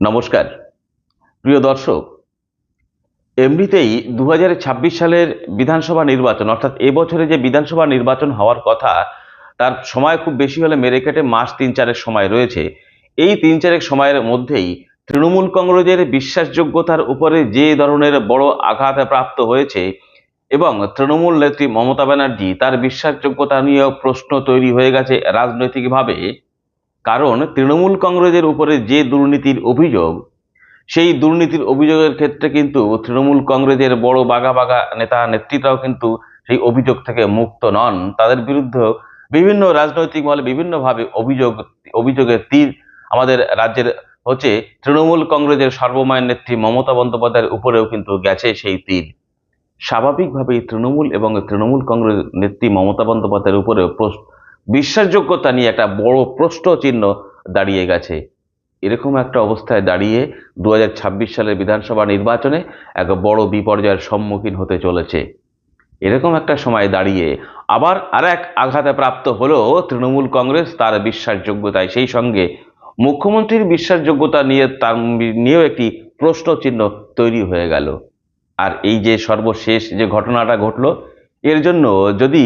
নমস্কার। প্রিয় দর্শক, এমনিতেই দু হাজার ছাব্বিশ সালের বিধানসভা নির্বাচন, অর্থাৎ এবছরে যে বিধানসভা নির্বাচন হওয়ার কথা, তার সময় খুব বেশি হলে মেরে কেটে মাস তিন চারের সময় রয়েছে। এই তিন চারেক সময়ের মধ্যেই তৃণমূল কংগ্রেসের বিশ্বাসযোগ্যতার উপরে যে ধরনের বড় আঘাত প্রাপ্ত হয়েছে এবং তৃণমূল নেত্রী মমতা ব্যানার্জি তার বিশ্বাসযোগ্যতা নিয়েও প্রশ্ন তৈরি হয়ে গেছে রাজনৈতিকভাবে। কারণ তৃণমূল কংগ্রেসের উপরে যে দুর্নীতির অভিযোগ, সেই দুর্নীতির অভিযোগের ক্ষেত্রে কিন্তু তৃণমূল কংগ্রেসের বড় বাঘা বাঘা নেতা নেত্রীরাও কিন্তু সেই অভিযোগ থেকে মুক্ত নন। তাদের বিরুদ্ধে বিভিন্ন রাজনৈতিক মহলে বিভিন্নভাবে অভিযোগ, অভিযোগের তীর আমাদের রাজ্যের হচ্ছে তৃণমূল কংগ্রেসের সর্বময় নেত্রী মমতা বন্দ্যোপাধ্যায়ের উপরেও কিন্তু গেছে সেই তীর। স্বাভাবিকভাবেই তৃণমূল এবং তৃণমূল কংগ্রেস নেত্রী মমতা বন্দ্যোপাধ্যায়ের উপরেও বিশ্বাসযোগ্যতা নিয়ে একটা বড় প্রশ্ন চিহ্ন দাঁড়িয়ে গেছে। এরকম একটা অবস্থায় দাঁড়িয়ে দু হাজার ছাব্বিশ সালের বিধানসভা নির্বাচনে এক বড় বিপর্যয়ের সম্মুখীন হতে চলেছে। এরকম একটা সময় দাঁড়িয়ে আবার আর এক আঘাতে প্রাপ্ত হলো তৃণমূল কংগ্রেস তার বিশ্বাসযোগ্যতায় সেই সঙ্গে মুখ্যমন্ত্রীর বিশ্বাসযোগ্যতা নিয়ে তার নিয়েও একটি প্রশ্ন চিহ্ন তৈরি হয়ে গেল। আর এই যে সর্বশেষ যে ঘটনাটা ঘটলো, এর জন্য যদি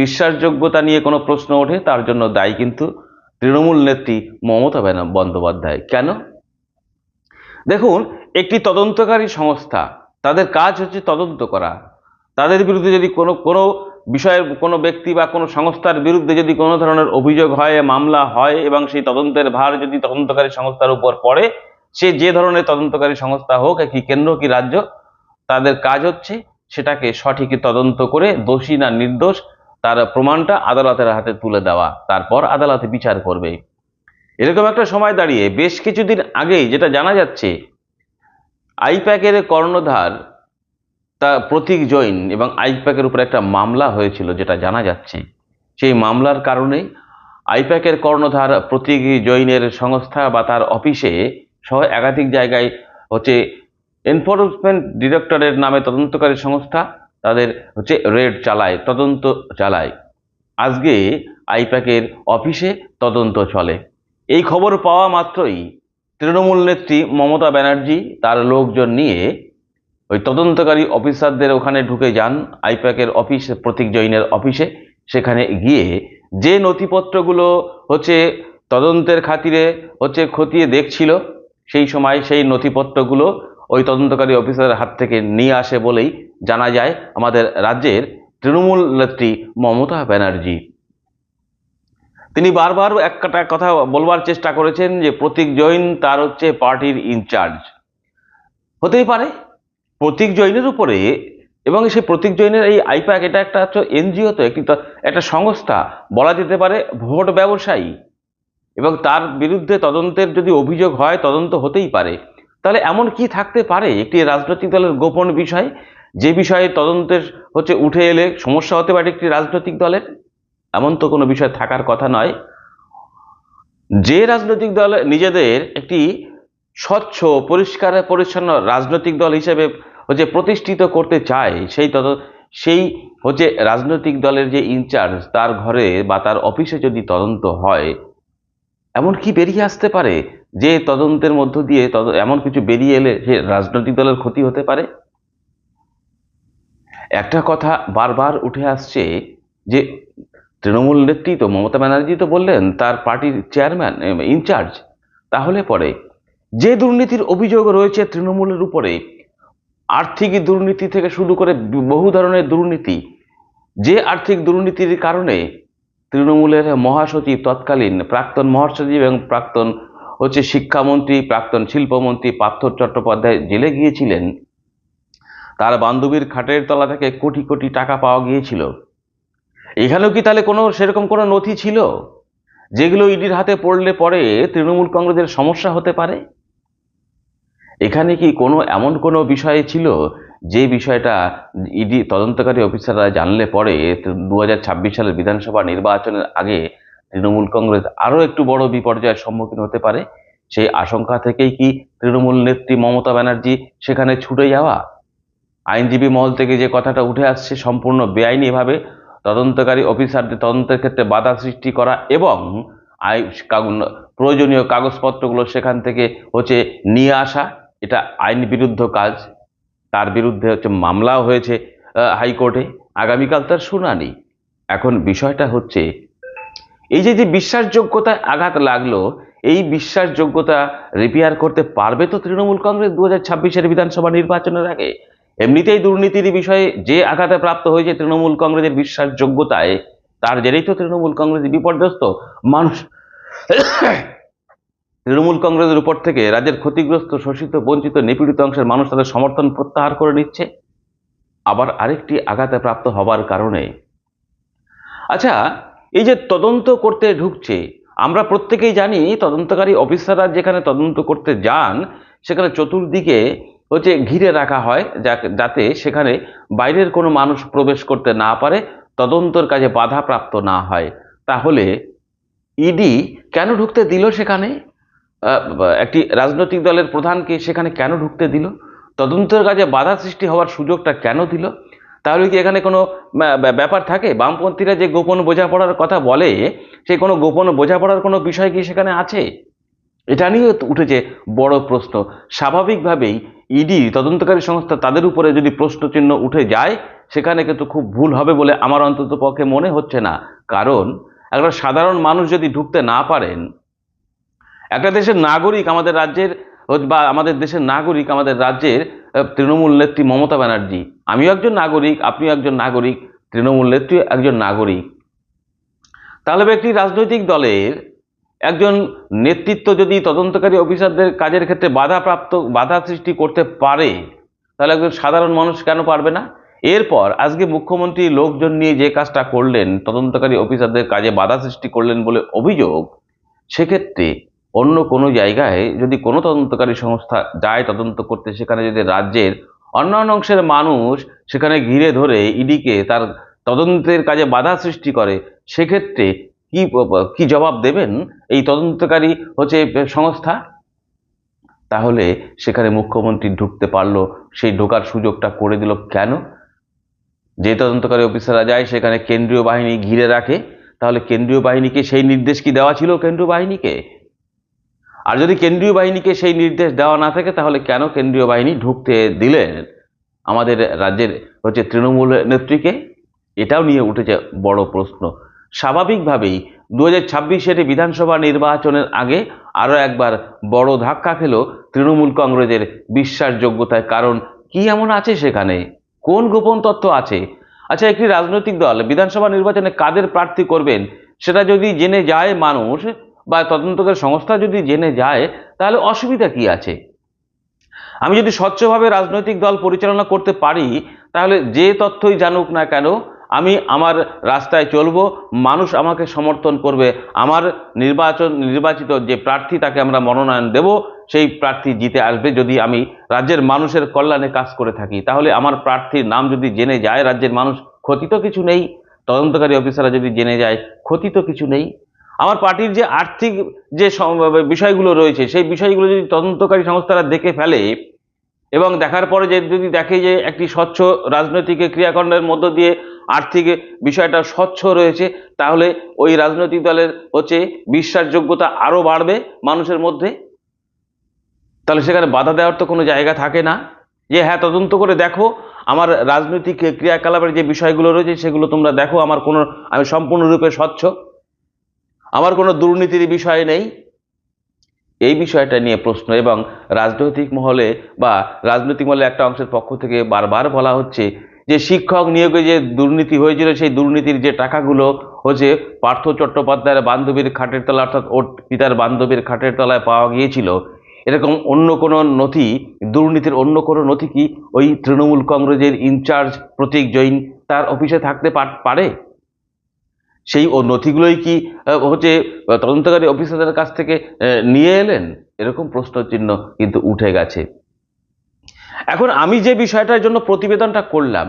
বিশ্বাসযোগ্যতা নিয়ে কোনো প্রশ্ন ওঠে, তার জন্য দায়ী কিন্তু তৃণমূল নেত্রী মমতা বন্দ্যোপাধ্যায়। কেন? দেখুন, একটি তদন্তকারী সংস্থা, তাদের কাজ হচ্ছে তদন্ত করা। তাদের বিরুদ্ধে যদি কোনো কোনো বিষয়ের, কোনো ব্যক্তি বা কোনো সংস্থার বিরুদ্ধে যদি কোনো ধরনের অভিযোগ হয়, মামলা হয় এবং সেই তদন্তের ভার যদি তদন্তকারী সংস্থার উপর পড়ে, সে যে ধরনের তদন্তকারী সংস্থা হোক কি কেন্দ্র কি রাজ্য, তাদের কাজ হচ্ছে সেটাকে সঠিক তদন্ত করে দোষী না নির্দোষ তার প্রমাণটা আদালতের হাতে তুলে দেওয়া, তারপর আদালতে বিচার করবে। এরকম একটা সময় দাঁড়িয়ে বেশ কিছুদিন আগেই যেটা জানা যাচ্ছে, আইপ্যাকের কর্ণধার তা প্রতীক জৈন এবং আইপ্যাকের উপর একটা মামলা হয়েছিল যেটা জানা যাচ্ছে। সেই মামলার কারণেই আইপ্যাকের কর্ণধার প্রতীক জৈনের সংস্থা বা তার অফিসে সহ একাধিক জায়গায় হচ্ছে এনফোর্সমেন্ট ডিরেক্টরের নামে তদন্তকারী সংস্থা তাদের হচ্ছে রেড চালায়, তদন্ত চালায়। আজকে আইপ্যাকের অফিসে তদন্ত চলে। এই খবর পাওয়া মাত্রই তৃণমূল নেত্রী মমতা ব্যানার্জি তার লোকজন নিয়ে ওই তদন্তকারী অফিসারদের ওখানে ঢুকে যান আইপ্যাকের অফিস, প্রতীক জৈনের অফিসে। সেখানে গিয়ে যে নথিপত্রগুলো হচ্ছে তদন্তের খাতিরে হচ্ছে খতিয়ে দেখছিল, সেই সময় সেই নথিপত্রগুলো ওই তদন্তকারী অফিসারের হাত থেকে নিয়ে আসে বলেই জানা যায় আমাদের রাজ্যের তৃণমূল নেত্রী মমতা ব্যানার্জি। তিনি বারবার একটা কথা বলবার চেষ্টা করেছেন যে প্রতীক জৈন তার হচ্ছে পার্টির ইনচার্জ। হতেই পারে, প্রতীক জৈনের উপরে এবং সেই প্রতীক জৈনের এই আইপ্যাক এটা একটা হচ্ছে এনজিও তো, একটি একটা সংস্থা বলা যেতে পারে ভোট ব্যবসায়ী। এবং তার বিরুদ্ধে তদন্তের যদি অভিযোগ হয়, তদন্ত হতেই পারে। তাহলে এমন কি থাকতে পারে? একটি রাজনৈতিক দলের গোপন বিষয়, যে বিষয়ে তদন্তের হচ্ছে উঠে এলে সমস্যা হতে পারে একটি রাজনৈতিক দলের? এমন তো কোনো বিষয় থাকার কথা নয়। যে রাজনৈতিক দল নিজেদের একটি স্বচ্ছ, পরিষ্কার, পরিচ্ছন্ন রাজনৈতিক দল হিসেবে হচ্ছে প্রতিষ্ঠিত করতে চায়, সেই তদ, সেই হচ্ছে রাজনৈতিক দলের যে ইনচার্জ, তার ঘরে বা তার অফিসে যদি তদন্ত হয় এমন কি বেরিয়ে আসতে পারে যে তদন্তের মধ্য দিয়ে এমন কিছু বেরিয়ে এলে সে রাজনৈতিক দলের ক্ষতি হতে পারে? একটা কথা বারবার উঠে আসছে যে তৃণমূল নেত্রী তো মমতা ব্যানার্জি তো বললেন, তার পার্টির চেয়ারম্যান ইনচার্জ। তাহলে পরে যে দুর্নীতির অভিযোগ রয়েছে তৃণমূলের উপরে, আর্থিক দুর্নীতি থেকে শুরু করে বহু ধরনের দুর্নীতি, যে আর্থিক দুর্নীতির কারণে তৃণমূলের মহাসচিব তৎকালীন প্রাক্তন মহাসচিব এবং প্রাক্তন হচ্ছে শিক্ষামন্ত্রী, প্রাক্তন শিল্পমন্ত্রী পার্থ চট্টোপাধ্যায় জেলে গিয়েছিলেন। তার বান্ধবীর খাটের তলা থেকে কোটি কোটি টাকা পাওয়া গিয়েছিল। এখানেও কি তাহলে কোনো সেরকম কোনো নথি ছিল? যেগুলো ইডির হাতে পড়লে পরে তৃণমূল কংগ্রেসের সমস্যা হতে পারে? এখানে কি কোনো এমন কোনো বিষয় ছিল যে বিষয়টা ইডি তদন্তকারী অফিসাররা জানলে পরে দু হাজার ছাব্বিশ সালের বিধানসভা নির্বাচনের আগে তৃণমূল কংগ্রেস আরও একটু বড় বিপর্যয়ের সম্মুখীন হতে পারে। সেই আশঙ্কা থেকেই কি তৃণমূল নেত্রী মমতা ব্যানার্জি সেখানে ছুটে যাওয়া? আইনজীবী মহল থেকে যে কথাটা উঠে আসছে সম্পূর্ণ বেআইনিভাবে তদন্তকারী অফিসারদের তদন্তের ক্ষেত্রে বাধা সৃষ্টি করা এবং আই প্রয়োজনীয় কাগজপত্রগুলো সেখান থেকে হচ্ছে নিয়ে আসা, এটা আইন বিরুদ্ধ কাজ। তার বিরুদ্ধে হচ্ছে মামলাও হয়েছে হাইকোর্টে। আগামীকাল তার শুনানি। এখন বিষয়টা হচ্ছে, এই যে যে বিশ্বাসযোগ্যতায় আঘাত লাগল, এই বিশ্বাসযোগ্যতা রিপেয়ার করতে পারবে তো তৃণমূল কংগ্রেস দু হাজার ছাব্বিশের বিধানসভা নির্বাচনের আগে? এমনিতেই দুর্নীতির বিষয়ে যে আঘাতে প্রাপ্ত হয়েছে তৃণমূল কংগ্রেসের বিশ্বাসযোগ্যতায়, তার জেরেই তো তৃণমূল কংগ্রেস বিপর্যস্ত। মানুষ তৃণমূল কংগ্রেসের উপর থেকে রাজ্যের ক্ষতিগ্রস্ত, শোষিত, বঞ্চিত, নিপীড়িত অংশের মানুষ তাদের সমর্থন প্রত্যাহার করে নিচ্ছে। আবার আরেকটি আঘাতে প্রাপ্ত হবার কারণে। আচ্ছা এই যে তদন্ত করতে ঢুকছে, আমরা প্রত্যেকেই জানি তদন্তকারী অফিসাররা যেখানে তদন্ত করতে যান, সেখানে চতুর্দিকে হচ্ছে ঘিরে রাখা হয় যাতে সেখানে বাইরের কোনো মানুষ প্রবেশ করতে না পারে, তদন্তর কাজে বাধাপ্রাপ্ত না হয়। তাহলে ইডি কেন ঢুকতে দিল সেখানে? একটি রাজনৈতিক দলের প্রধানকে সেখানে কেন ঢুকতে দিল? তদন্তের কাজে বাধা সৃষ্টি হওয়ার সুযোগটা কেন দিল? তাহলে কি এখানে কোনো ব্যা- ব্যা- ব্যাপার থাকে? বামপন্থীরা যে গোপন বোঝাপড়ার কথা বলে সেই কোনো গোপন বোঝাপড়ার কোনো বিষয় কি সেখানে আছে? এটা নিয়ে উঠেছে বড় প্রশ্ন। স্বাভাবিকভাবেই ইডি, তদন্তকারী সংস্থা, তাদের উপরে যদি প্রশ্নচিহ্ন উঠে যায়, সেখানে কিন্তু খুব ভুল হবে বলে আমার অন্তত পক্ষে মনে হচ্ছে না। কারণ একটা সাধারণ মানুষ যদি ঢুকতে না পারেন একটা দেশের নাগরিক আমাদের রাজ্যের, বা আমাদের দেশের নাগরিক আমাদের রাজ্যের তৃণমূল নেত্রী মমতা ব্যানার্জি। আমিও একজন নাগরিক, আপনিও একজন নাগরিক, তৃণমূল নেত্রী একজন নাগরিক। তাহলে একটি রাজনৈতিক দলের একজন নেতৃত্ব যদি তদন্তকারী অফিসারদের কাজের ক্ষেত্রে বাধাপ্রাপ্ত, বাধা সৃষ্টি করতে পারে, তাহলে একজন সাধারণ মানুষ কেন পারবে না? এরপর আজকে মুখ্যমন্ত্রী লোকজন নিয়ে যে কাজটা করলেন, তদন্তকারী অফিসারদের কাজে বাধা সৃষ্টি করলেন বলে অভিযোগ, সেক্ষেত্রে অন্য কোনো জায়গায় যদি কোনো তদন্তকারী সংস্থা যায় তদন্ত করতে, সেখানে যদি রাজ্যের অন্যান্য অংশের মানুষ সেখানে ঘিরে ধরে ইডিকে তার তদন্তের কাজে বাধা সৃষ্টি করে, সেক্ষেত্রে কি কি জবাব দেবেন এই তদন্তকারী হচ্ছে সংস্থা? তাহলে সেখানে মুখ্যমন্ত্রী ঢুকতে পারল, সেই ঢোকার সুযোগটা করে দিল কেন? যে তদন্তকারী অফিসাররা যায় সেখানে কেন্দ্রীয় বাহিনী ঘিরে রাখে, তাহলে কেন্দ্রীয় বাহিনীকে সেই নির্দেশ কি দেওয়া ছিল কেন্দ্রীয় বাহিনীকে? আর যদি কেন্দ্রীয় বাহিনীকে সেই নির্দেশ দেওয়া না থাকে, তাহলে কেন কেন্দ্রীয় বাহিনী ঢুকতে দিলেন আমাদের রাজ্যের হচ্ছে তৃণমূল নেত্রীকে? এটাও নিয়ে উঠেছে বড় প্রশ্ন। স্বাভাবিকভাবেই দু হাজার ছাব্বিশের বিধানসভা নির্বাচনের আগে আরও একবার বড় ধাক্কা খেল তৃণমূল কংগ্রেসের বিশ্বাসযোগ্যতায়। কারণ কি এমন আছে সেখানে? কোন গোপন তথ্য আছে? আচ্ছা একটি রাজনৈতিক দল বিধানসভা নির্বাচনে কাদের প্রার্থী করবেন, সেটা যদি জেনে যায় মানুষ বা তদন্তকারী সংস্থা যদি জেনে যায়, তাহলে অসুবিধা কি আছে? আমি যদি স্বচ্ছভাবে রাজনৈতিক দল পরিচালনা করতে পারি, তাহলে যে তথ্যই জানুক না কেন, আমি আমার রাস্তায় চলবো, মানুষ আমাকে সমর্থন করবে, আমার নির্বাচন, নির্বাচিত যে প্রার্থী তাকে আমরা মনোনয়ন দেব, সেই প্রার্থী জিতে আসবে যদি আমি রাজ্যের মানুষের কল্যাণে কাজ করে থাকি। তাহলে আমার প্রার্থীর নাম যদি জেনে যায়, রাজ্যের মানুষ ক্ষতি তো কিছু নেই। তদন্তকারী অফিসাররা যদি জেনে যায় ক্ষতি তো কিছু নেই। আমার পার্টির যে আর্থিক যে বিষয়গুলো রয়েছে, সেই বিষয়গুলো যদি তদন্তকারী সংস্থারা দেখে ফেলে এবং দেখার পরে যে, যদি দেখে যে একটি স্বচ্ছ রাজনৈতিক ক্রিয়াকাণ্ডের মধ্য দিয়ে আর্থিক বিষয়টা স্বচ্ছ রয়েছে, তাহলে ওই রাজনৈতিক দলের হচ্ছে বিশ্বাসযোগ্যতা আরও বাড়বে মানুষের মধ্যে? তাহলে সেখানে বাধা দেওয়ার তো কোনো জায়গা থাকে না। যে হ্যাঁ তদন্ত করে দেখো, আমার রাজনৈতিক ক্রিয়াকলাপের যে বিষয়গুলো রয়েছে, সেগুলো তোমরা দেখো, আমার কোনো, আমি সম্পূর্ণরূপে স্বচ্ছ। আমার কোনো দুর্নীতির বিষয় নেই। এই বিষয়টা নিয়ে প্রশ্ন এবং রাজনৈতিক মহলে বা রাজনৈতিক মহলে একটা অংশের পক্ষ থেকে বারবার বলা হচ্ছে যে শিক্ষক নিয়োগে যে দুর্নীতি হয়েছিল, সেই দুর্নীতির যে টাকাগুলো হচ্ছে পার্থ চট্টোপাধ্যায়ের বান্ধবীর খাটের তলা অর্থাৎ ওর পিতার বান্ধবীর খাটের তলায় পাওয়া গিয়েছিল। এরকম অন্য কোনো নথি, দুর্নীতির অন্য কোনো নথি কি ওই তৃণমূল কংগ্রেসের ইনচার্জ প্রতীক জৈন তার অফিসে থাকতে পার- সেই ও নথিগুলোই কি হচ্ছে তদন্তকারী অফিসারদের কাছ থেকে নিয়ে এলেন? এরকম প্রশ্নচিহ্ন কিন্তু উঠে গেছে। এখন আমি যে বিষয়টার জন্য প্রতিবেদনটা করলাম,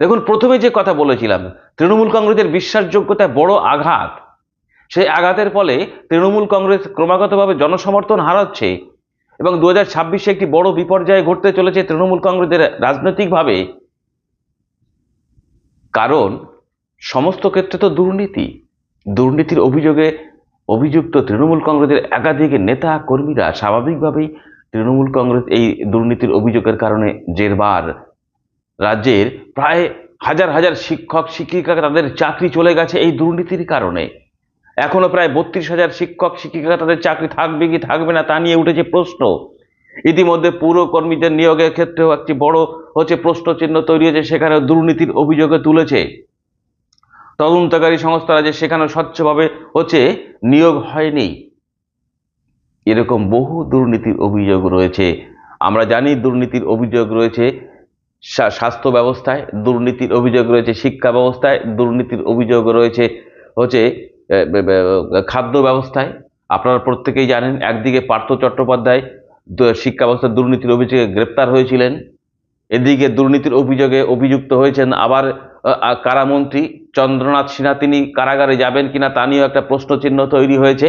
দেখুন, প্রথমে যে কথা বলেছিলাম, তৃণমূল কংগ্রেসের বিশ্বাসযোগ্যতায় বড় আঘাত। সেই আঘাতের ফলে তৃণমূল কংগ্রেস ক্রমাগতভাবে জনসমর্থন হারাচ্ছে এবং দু হাজার একটি বড় বিপর্যয় ঘটতে চলেছে তৃণমূল কংগ্রেসের রাজনৈতিকভাবে। কারণ সমস্ত ক্ষেত্রে তো দুর্নীতি। দুর্নীতির অভিযোগে অভিযুক্ত তৃণমূল কংগ্রেসের একাধিক নেতা, কর্মীরা স্বাভাবিকভাবেই তৃণমূল কংগ্রেস এই দুর্নীতির অভিযোগের কারণে জেরবার। রাজ্যের প্রায় হাজার হাজার শিক্ষক, শিক্ষিকা তাদের চাকরি চলে গেছে এই দুর্নীতির কারণে। এখনও প্রায় বত্রিশ হাজার শিক্ষক, শিক্ষিকা তাদের চাকরি থাকবে কি থাকবে না তা নিয়ে উঠেছে প্রশ্ন। ইতিমধ্যে পুর কর্মীদের নিয়োগের ক্ষেত্রেও একটি বড় হচ্ছে প্রশ্নচিহ্ন তৈরি হয়েছে সেখানে দুর্নীতির অভিযোগে তুলেছে। তদন্তকারী সংস্থারা যে সেখানে স্বচ্ছভাবে হচ্ছে নিয়োগ হয়নি। এরকম বহু দুর্নীতির অভিযোগ রয়েছে। আমরা জানি দুর্নীতির অভিযোগ রয়েছে স্বাস্থ্য ব্যবস্থায়, দুর্নীতির অভিযোগ রয়েছে শিক্ষা ব্যবস্থায়, দুর্নীতির অভিযোগ রয়েছে হচ্ছে খাদ্য ব্যবস্থায়। আপনারা প্রত্যেকেই জানেন, একদিকে পার্থ চট্টোপাধ্যায় শিক্ষা ব্যবস্থার দুর্নীতির অভিযোগে গ্রেপ্তার হয়েছিলেন। এদিকে দুর্নীতির অভিযোগে অভিযুক্ত হয়েছেন আবার কারামন্ত্রী চন্দ্রনাথ সিনহা। তিনি কারাগারে যাবেন কিনা তা নিয়েও একটা প্রশ্নচিহ্ন তৈরি হয়েছে।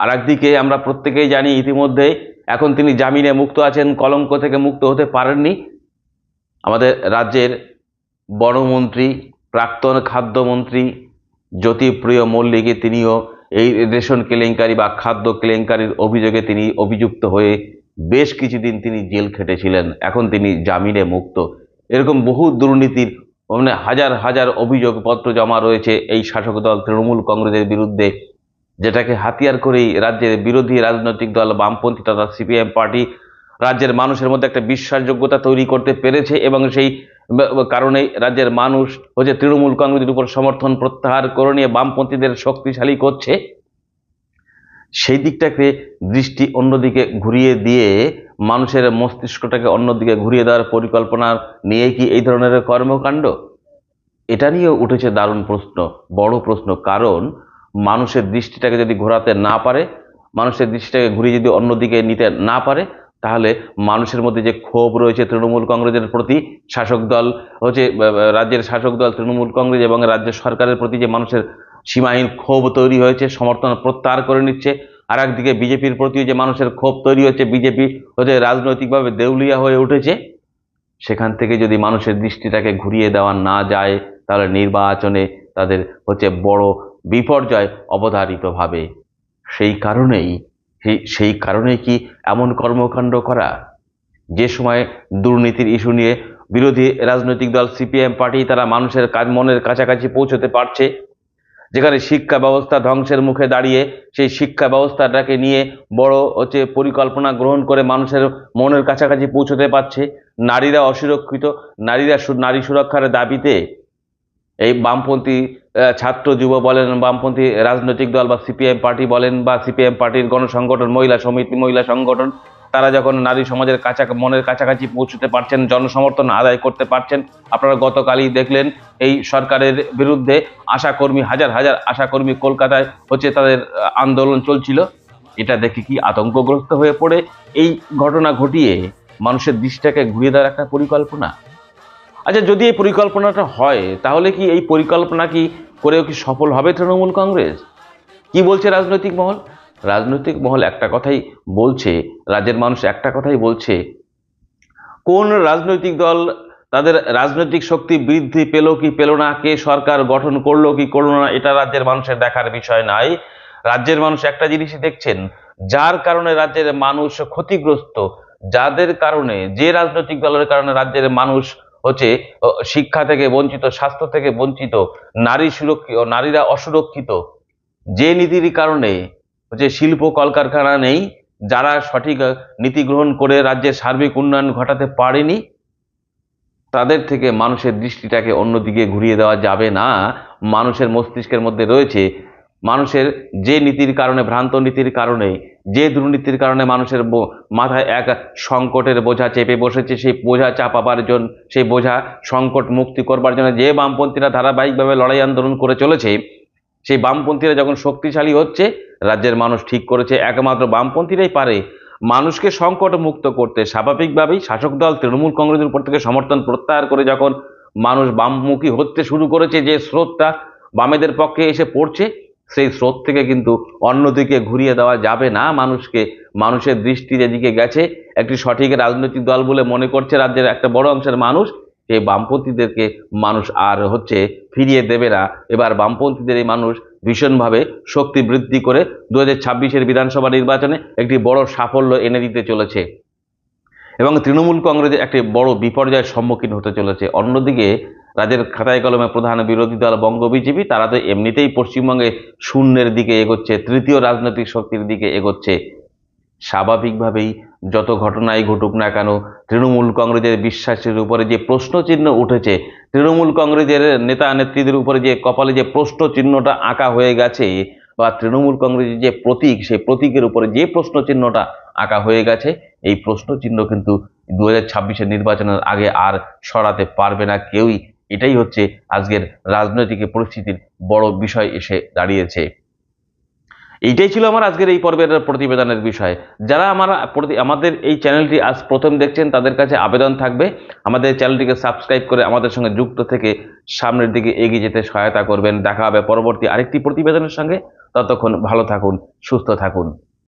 আর একদিকে আমরা প্রত্যেকেই জানি ইতিমধ্যে এখন তিনি জামিনে মুক্ত আছেন, কলঙ্ক থেকে মুক্ত হতে পারেননি। আমাদের রাজ্যের বনমন্ত্রী, প্রাক্তন খাদ্যমন্ত্রী জ্যোতিপ্রিয় মল্লিকে তিনিও এই রেশন কেলেঙ্কারি বা খাদ্য কেলেঙ্কারির অভিযোগে তিনি অভিযুক্ত হয়ে বেশ কিছুদিন তিনি জেল খেটেছিলেন, এখন তিনি জামিনে মুক্ত। এরকম বহু দুর্নীতির মানে হাজার হাজার অভিযোগপত্র জমা রয়েছে এই শাসক দল তৃণমূল কংগ্রেসের বিরুদ্ধে, যেটাকে হাতিয়ার করেই রাজ্যের বিরোধী রাজনৈতিক দল, বামপন্থী তথা সিপিএম পার্টি রাজ্যের মানুষের মধ্যে একটা বিশ্বাসযোগ্যতা তৈরি করতে পেরেছে এবং সেই কারণেই রাজ্যের মানুষ হচ্ছে তৃণমূল কংগ্রেসের উপর সমর্থন প্রত্যাহার করে নিয়ে বামপন্থীদের শক্তিশালী করছে। সেই দিকটাকে দৃষ্টি অন্যদিকে ঘুরিয়ে দিয়ে মানুষের মস্তিষ্কটাকে অন্যদিকে ঘুরিয়ে দেওয়ার পরিকল্পনা নিয়ে কি এই ধরনের কর্মকাণ্ড? এটা নিয়েও উঠেছে দারুণ প্রশ্ন, বড় প্রশ্ন। কারণ মানুষের দৃষ্টিটাকে যদি ঘোরাতে না পারে, মানুষের দৃষ্টিটাকে ঘুরিয়ে যদি অন্যদিকে নিতে না পারে, তাহলে মানুষের মধ্যে যে ক্ষোভ রয়েছে তৃণমূল কংগ্রেসের প্রতি, শাসক দল, হচ্ছে রাজ্যের শাসক দল, তৃণমূল কংগ্রেস এবং রাজ্য সরকারের প্রতি যে মানুষের সীমাহীন ক্ষোভ তৈরি হয়েছে, সমর্থন প্রত্যাহার করে নিচ্ছে। আর একদিকে বিজেপির প্রতিও যে মানুষের ক্ষোভ তৈরি হচ্ছে বিজেপি হচ্ছে রাজনৈতিকভাবে দেউলিয়া হয়ে উঠেছে। সেখান থেকে যদি মানুষের দৃষ্টিটাকে ঘুরিয়ে দেওয়া না যায়, তাহলে নির্বাচনে তাদের হচ্ছে বড় বিপর্যয় অবধারিতভাবে। সেই কারণেই সেই কারণেই কি এমন কর্মকাণ্ড করা? যে সময় দুর্নীতির ইস্যু নিয়ে বিরোধী রাজনৈতিক দল, সিপিএম পার্টি, তারা মানুষের মনের কাছাকাছি পৌঁছতে পারছে যেখানে শিক্ষা ব্যবস্থা ধ্বংসের মুখে দাঁড়িয়ে সেই শিক্ষা ব্যবস্থাটাকে নিয়ে বড় হচ্ছে পরিকল্পনা গ্রহণ করে মানুষের মনের কাছাকাছি পৌঁছতে পারছে। নারীরা অসুরক্ষিত, নারীরা নারী সুরক্ষার দাবিতে এই বামপন্থী ছাত্র যুব বলেন, বামপন্থী রাজনৈতিক দল বা সিপিএম পার্টি বলেন বা সিপিএম পার্টির গণসংগঠন, মহিলা সমিতি, মহিলা সংগঠন তারা যখন নারী সমাজের কাছা মনের কাছাকাছি পৌঁছতে পারছেন, জনসমর্থন আদায় করতে পারছেন, আপনারা গতকালই দেখলেন এই সরকারের বিরুদ্ধে আশাকর্মী, হাজার হাজার আশাকর্মী কলকাতায় হচ্ছে তাদের আন্দোলন চলছিল। এটা দেখে কি আতঙ্কগ্রস্ত হয়ে পড়ে? এই ঘটনা ঘটিয়ে মানুষের দৃষ্টিটাকে ঘুরিয়ে দেওয়ার একটা পরিকল্পনা? আচ্ছা যদি এই পরিকল্পনাটা হয়, তাহলে কি এই পরিকল্পনা কি করেও কি সফল হবে তৃণমূল কংগ্রেস? কি বলছে রাজনৈতিক মহল? রাজনৈতিক মহল একটা কথাই বলছে, রাজ্যের মানুষ একটা কথাই বলছে, কোন রাজনৈতিক দল তাদের রাজনৈতিক শক্তি বৃদ্ধি পেল কি পেল না, কে সরকার গঠন করল কি করল না, এটা রাজ্যের মানুষের দেখার বিষয় নাই। রাজ্যের মানুষ একটা জিনিসই দেখছেন, যার কারণে রাজ্যের মানুষ ক্ষতিগ্রস্ত, যাদের কারণে, যে রাজনৈতিক দলের কারণে রাজ্যের মানুষ হচ্ছে শিক্ষা থেকে বঞ্চিত, স্বাস্থ্য থেকে বঞ্চিত, নারী সুরক্ষিত নারীরা অসুরক্ষিত, যে নীতির কারণে হচ্ছে শিল্প কলকারখানা নেই, যারা সঠিক নীতি গ্রহণ করে রাজ্যের সার্বিক উন্নয়ন ঘটাতে পারেনি, তাদের থেকে মানুষের দৃষ্টিটাকে অন্যদিকে ঘুরিয়ে দেওয়া যাবে না। মানুষের মস্তিষ্কের মধ্যে রয়েছে মানুষের যে নীতির কারণে, ভ্রান্ত নীতির কারণে, যে দুর্নীতির কারণে মানুষের মাথায় এক সংকটের বোঝা চেপে বসেছে, সেই বোঝা চাপাবার জন্য সেই বোঝা সংকট মুক্তি করবার জন্য যে বামপন্থীরা ধারাবাহিকভাবে লড়াই আন্দোলন করে চলেছে সেই বামপন্থীরা যখন শক্তিশালী হচ্ছে, রাজ্যের মানুষ ঠিক করেছে, একমাত্র বামপন্থীরাই পারে। মানুষকে সংকট মুক্ত করতে স্বাভাবিকভাবেই শাসক দল তৃণমূল কংগ্রেসের উপর থেকে সমর্থন প্রত্যাহার করে যখন মানুষ বামমুখী হতে শুরু করেছে, যে স্রোতটা বামেদের পক্ষে এসে পড়ছে, সেই স্রোত থেকে কিন্তু অন্যদিকে ঘুরিয়ে দেওয়া যাবে না। মানুষকে, মানুষের দৃষ্টি যেদিকে গেছে, একটি সঠিক রাজনৈতিক দল বলে মনে করছে রাজ্যের একটা বড় অংশের মানুষ। এই বামপন্থীদেরকে মানুষ আর হচ্ছে ফিরিয়ে দেবে না। এবার বামপন্থীদের এই মানুষ ভীষণভাবে শক্তি বৃদ্ধি করে দু হাজার বিধানসভা নির্বাচনে একটি বড় সাফল্য এনে দিতে চলেছে এবং তৃণমূল কংগ্রেস একটি বড় বিপর্যয়ের সম্মুখীন হতে চলেছে। অন্যদিকে রাজ্যের খাতায় কলমে প্রধান বিরোধী দল বঙ্গ বিজেপি, তারা তো এমনিতেই পশ্চিমবঙ্গে শূন্যের দিকে এগোচ্ছে, তৃতীয় রাজনৈতিক শক্তির দিকে এগোচ্ছে। স্বাভাবিকভাবেই যত ঘটনাই ঘটুক না কেন, তৃণমূল কংগ্রেসের বিশ্বাসের উপরে যে প্রশ্ন চিহ্ন উঠেছে, তৃণমূল কংগ্রেসের নেতা নেত্রীদের উপরে যে কপালে যে প্রশ্ন চিহ্নটা আঁকা হয়ে গেছে বা তৃণমূল কংগ্রেসের যে প্রতীক, সেই প্রতীকের উপরে যে প্রশ্ন চিহ্নটা আঁকা হয়ে গেছে, এই প্রশ্ন চিহ্ন কিন্তু দু হাজার নির্বাচনের আগে আর সরাতে পারবে না কেউই। এটাই হচ্ছে আজকের রাজনৈতিক পরিস্থিতির বড় বিষয় এসে দাঁড়িয়েছে। এইটাই ছিল আমার আজকের এই পর্বের প্রতিবেদনের বিষয়। যারা আমার আমাদের এই চ্যানেলটি আজ প্রথম দেখছেন, তাদের কাছে আবেদন থাকবে। আমাদের চ্যানেলটিকে সাবস্ক্রাইব করে আমাদের সঙ্গে যুক্ত থেকে সামনের দিকে এগিয়ে যেতে সহায়তা করবেন। দেখা হবে পরবর্তী আরেকটি প্রতিবেদনের সঙ্গে। ততক্ষণ ভালো থাকুন, সুস্থ থাকুন।